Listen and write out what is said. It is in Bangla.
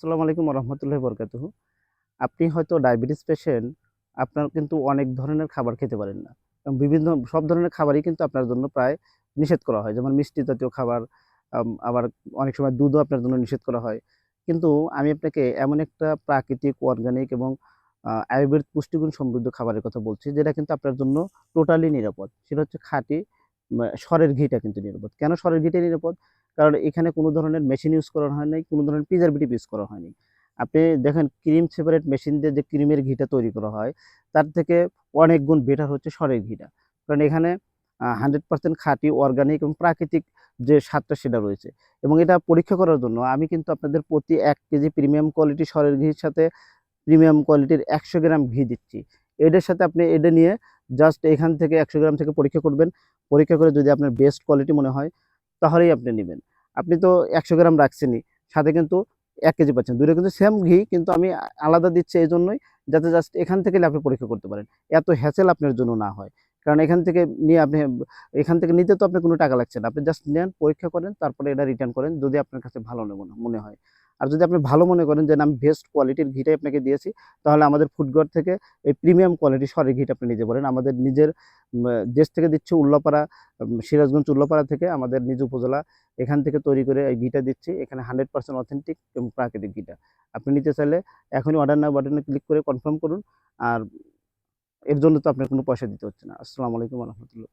আসসালামু আলাইকুম রহমতুল্লাহ বরকাতুহু আপনি হয়তো ডায়াবেটিস পেশেন্ট, আপনার কিন্তু অনেক ধরনের খাবার খেতে পারেন না। এবং বিভিন্ন সব ধরনের খাবারই কিন্তু আপনার জন্য প্রায় নিষেধ করা হয়। যেমন মিষ্টি জাতীয় খাবার আবার অনেক সময় দুধও আপনার জন্য নিষেধ করা হয়। কিন্তু আমি আপনাকে এমন একটা প্রাকৃতিক অর্গানিক এবং আয়ুর্বেদ পুষ্টিগুণ সমৃদ্ধ খাবারের কথা বলছি, যেটা কিন্তু আপনার জন্য টোটালি নিরাপদ। সেটা হচ্ছে খাঁটি সরের ঘিটা কিন্তু নিরাপদ। কেন সরের ঘিটা নিরাপদ? কারণ এখানে কোনো ধরনের মেশিন ইউজ করা হয় নাই, কোনো ধরনের প্রিজারভেটিভ ইউজ করা হয়নি। আপনি দেখেন ক্রিম সেপারেট মেশিন দিয়ে যে ক্রিমের ঘিটা তৈরি করা হয়, তার থেকে অনেক গুণ বেটার হচ্ছে সরের ঘিটা। কারণ এখানে হান্ড্রেড পার্সেন্ট খাঁটি অর্গানিক এবং প্রাকৃতিক যে স্বাদটা সেটা রয়েছে। এবং এটা পরীক্ষা করার জন্য আমি কিন্তু আপনাদের প্রতি এক কেজি প্রিমিয়াম কোয়ালিটি সরের ঘির সাথে প্রিমিয়াম কোয়ালিটির একশো গ্রাম ঘি দিচ্ছি। এটার সাথে আপনি এটা নিয়ে জাস্ট এখান থেকে একশো গ্রাম থেকে পরীক্ষা করবেন। পরীক্ষা করে যদি আপনার বেস্ট কোয়ালিটি মনে হয় তাহলেই আপনি নেবেন। আপনি তো একশো গ্রাম রাখছেনই, সাথে কিন্তু এক কেজি পাচ্ছেন। দুটো কিন্তু সেম ঘি, কিন্তু আমি আলাদা দিচ্ছি এই জন্যই যাতে জাস্ট এখান থেকে আপনি পরীক্ষা করতে পারেন। এত হ্যাসেল আপনার জন্য না হয়। কারণ এখান থেকে নিয়ে আপনি, এখান থেকে নিতে তো আপনি কোনো টাকা লাগছে না। আপনি জাস্ট নেন, পরীক্ষা করেন, তারপরে এটা রিটার্ন করেন, যদি আপনার কাছে ভালো মনে মনে হয়। আর যদি আপনি ভালো মনে করেন যে আমি বেস্ট কোয়ালিটির ঘিটাই আপনাকে দিয়েছি, তাহলে আমাদের ফুডগড় থেকে এই প্রিমিয়াম কোয়ালিটি সরের ঘিটা আপনি নিতে পারেন। আমাদের নিজের দেশ থেকে দিচ্ছে উল্লাপাড়া সিরাজগঞ্জ উল্লাপাড়া থেকে আমাদের নিজ উপজেলা এখান থেকে তৈরি করে এই ঘিটা দিচ্ছি। এখানে হান্ড্রেড পার্সেন্ট অথেন্টিক এবং প্রাকৃতিক ঘিটা। আপনি নিতে চাইলে এখনই অর্ডার নাও বাটনে ক্লিক করে কনফার্ম করুন। আর এর জন্য তো আপনার কোনো পয়সা দিতে হচ্ছে না। আসসালামু আলাইকুম রহমতুল্লাহ।